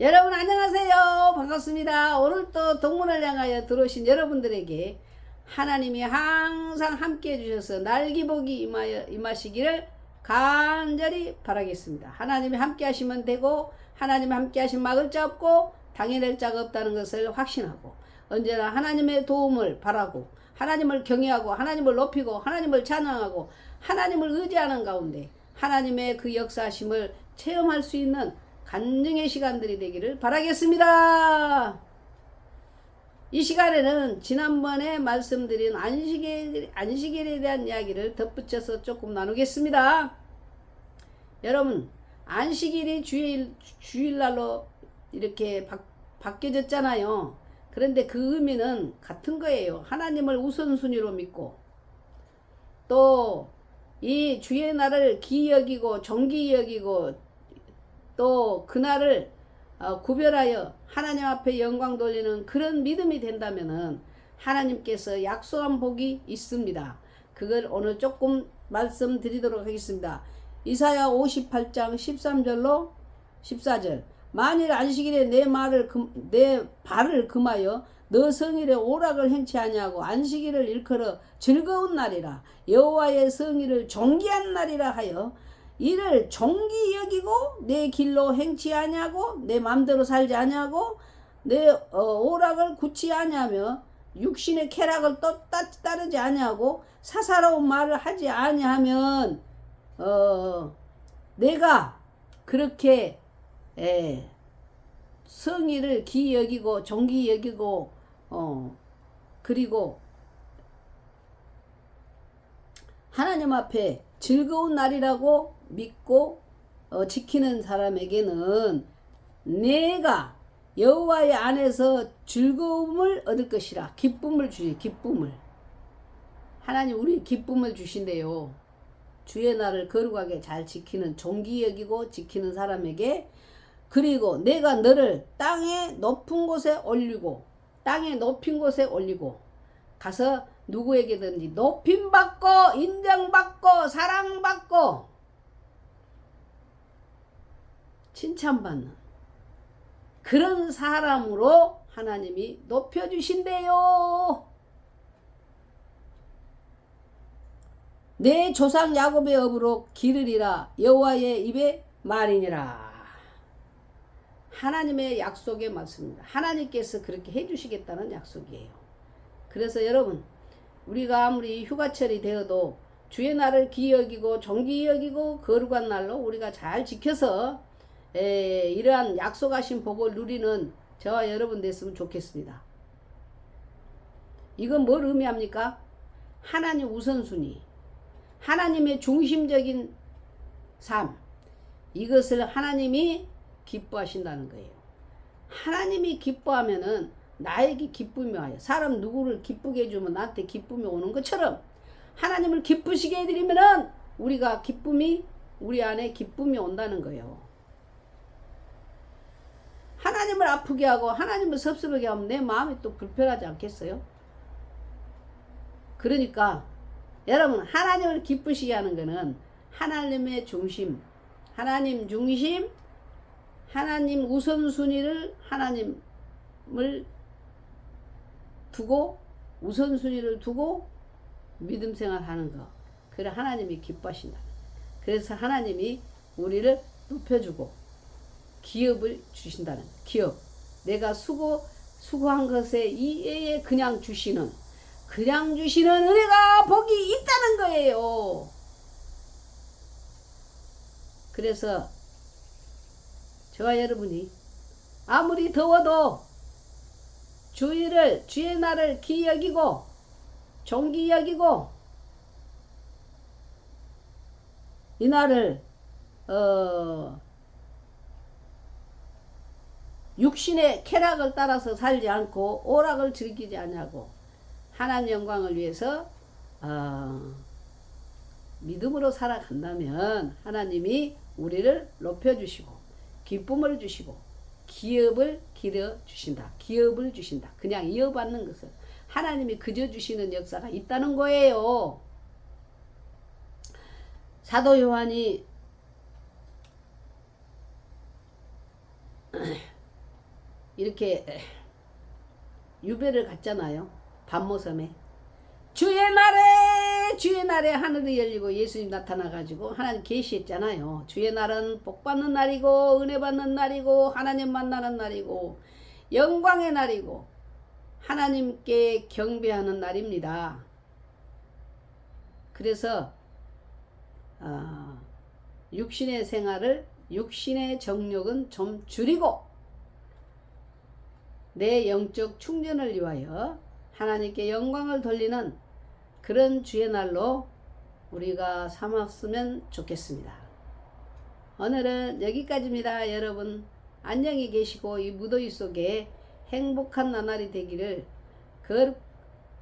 여러분 안녕하세요. 반갑습니다. 오늘 또 동문을 향하여 들어오신 여러분들에게 하나님이 항상 함께 해주셔서 날기복이 임하여, 임하시기를 간절히 바라겠습니다. 하나님이 함께 하시면 되고 하나님이 함께 하시면 막을 자 없고 당해낼 자가 없다는 것을 확신하고 언제나 하나님의 도움을 바라고 하나님을 경외하고 하나님을 높이고 하나님을 찬양하고 하나님을 의지하는 가운데 하나님의 그 역사하심을 체험할 수 있는 간증의 시간들이 되기를 바라겠습니다. 이 시간에는 지난번에 말씀드린 안식일, 안식일에 대한 이야기를 덧붙여서 조금 나누겠습니다. 여러분, 안식일이 주일, 주일날로 이렇게 바, 바뀌어졌잖아요. 그런데 그 의미는 같은 거예요. 하나님을 우선순위로 믿고, 또, 이 주의 날을 기 여기고, 정기 여기고, 또 그날을 어, 구별하여 하나님 앞에 영광 돌리는 그런 믿음이 된다면은 하나님께서 약속한 복이 있습니다. 그걸 오늘 조금 말씀드리도록 하겠습니다. 이사야 58장 13절로 14절. 만일 안식일에 내 말을 금, 내 발을 금하여 너 성일에 오락을 행치 아니하고 안식일을 일컬어 즐거운 날이라 여호와의 성일을 존귀한 날이라 하여 이를 정기 여기고 내 길로 행치 아니하고 내 맘대로 살지 아니하고 내 어, 오락을 굳지 아니하며 육신의 쾌락을 또 따, 따르지 아니하고 사사로운 말을 하지 아니하면 어 내가 그렇게 에, 성의를 기 여기고 정기 여기고 어 그리고 하나님 앞에 즐거운 날이라고 믿고 어, 지키는 사람에게는 내가 여호와의 안에서 즐거움을 얻을 것이라. 기쁨을 주시 기쁨을. 하나님 우리 기쁨을 주신대요. 주의 날을 거룩하게 잘 지키는 종기 여기고 지키는 사람에게 그리고 내가 너를 땅의 높은 곳에 올리고 땅의 높인 곳에 올리고 가서 누구에게든지 높임 받고 인정받고 사랑받고 칭찬받는 그런 사람으로 하나님이 높여주신대요. 내 조상 야곱의 업으로 기르리라 여호와의 입에 말이니라. 하나님의 약속의 말씀입니다. 하나님께서 그렇게 해주시겠다는 약속이에요. 그래서 여러분 우리가 아무리 휴가철이 되어도 주의 날을 기여기고 정기 여기고 거룩한 날로 우리가 잘 지켜서 에, 이러한 약속하신 복을 누리는 저와 여러분 됐으면 좋겠습니다. 이건 뭘 의미합니까? 하나님 우선순위, 하나님의 중심적인 삶, 이것을 하나님이 기뻐하신다는 거예요. 하나님이 기뻐하면은 나에게 기쁨이 와요. 사람 누구를 기쁘게 해주면 나한테 기쁨이 오는 것처럼 하나님을 기쁘시게 해드리면은 우리가 기쁨이 우리 안에 기쁨이 온다는 거예요. 하나님을 아프게 하고 하나님을 섭섭하게 하면 내 마음이 또 불편하지 않겠어요? 그러니까 여러분 하나님을 기쁘시게 하는 것은 하나님의 중심, 하나님 중심, 하나님 우선순위를 하나님을 두고 우선순위를 두고 믿음 생활하는 거. 그래 하나님이 기뻐하신다. 그래서 하나님이 우리를 높여주고 기업을 주신다는 기업. 내가 수고 수고한 것에 이에 그냥 주시는 그냥 주시는 은혜가 복이 있다는 거예요. 그래서 저와 여러분이 아무리 더워도 주일을 주의 날을 기여기고 종기 여기고 이 날을 어 육신의 쾌락을 따라서 살지 않고 오락을 즐기지 않냐고 하나님 영광을 위해서 어, 믿음으로 살아간다면 하나님이 우리를 높여주시고 기쁨을 주시고 기업을 기려 주신다. 기업을 주신다. 그냥 이어받는 것을 하나님이 그저 주시는 역사가 있다는 거예요. 사도 요한이 이렇게 유배를 갔잖아요. 밤모섬에. 주의 날에 주의 날에 하늘이 열리고 예수님 나타나 가지고 하나님 계시했잖아요. 주의 날은 복 받는 날이고 은혜 받는 날이고 하나님 만나는 날이고 영광의 날이고 하나님께 경배하는 날입니다. 그래서 어, 육신의 생활을 육신의 정욕은 좀 줄이고 내 영적 충전을 위하여 하나님께 영광을 돌리는 그런 주의 날로 우리가 삼았으면 좋겠습니다. 오늘은 여기까지입니다. 여러분 안녕히 계시고 이 무더위 속에 행복한 나날이 되기를 그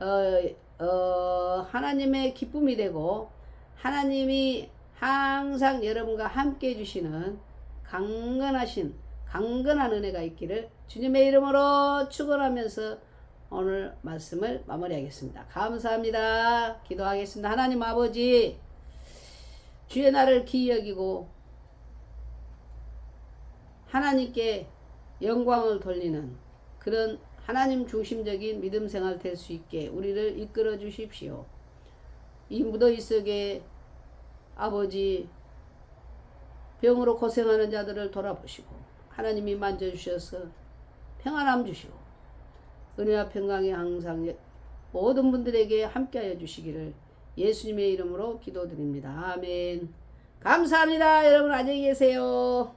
어, 어, 하나님의 기쁨이 되고 하나님이 항상 여러분과 함께 해주시는 강건하신 강건한 은혜가 있기를 주님의 이름으로 축원하면서 오늘 말씀을 마무리하겠습니다. 감사합니다. 기도하겠습니다. 하나님 아버지 주의 날을 기이 여기고 하나님께 영광을 돌리는 그런 하나님 중심적인 믿음 생활 될 수 있게 우리를 이끌어 주십시오. 이 무더위 속에 아버지 병으로 고생하는 자들을 돌아보시고 하나님이 만져주셔서 평안함 주시고 은혜와 평강이 항상 모든 분들에게 함께하여 주시기를 예수님의 이름으로 기도드립니다. 아멘. 감사합니다. 여러분 안녕히 계세요.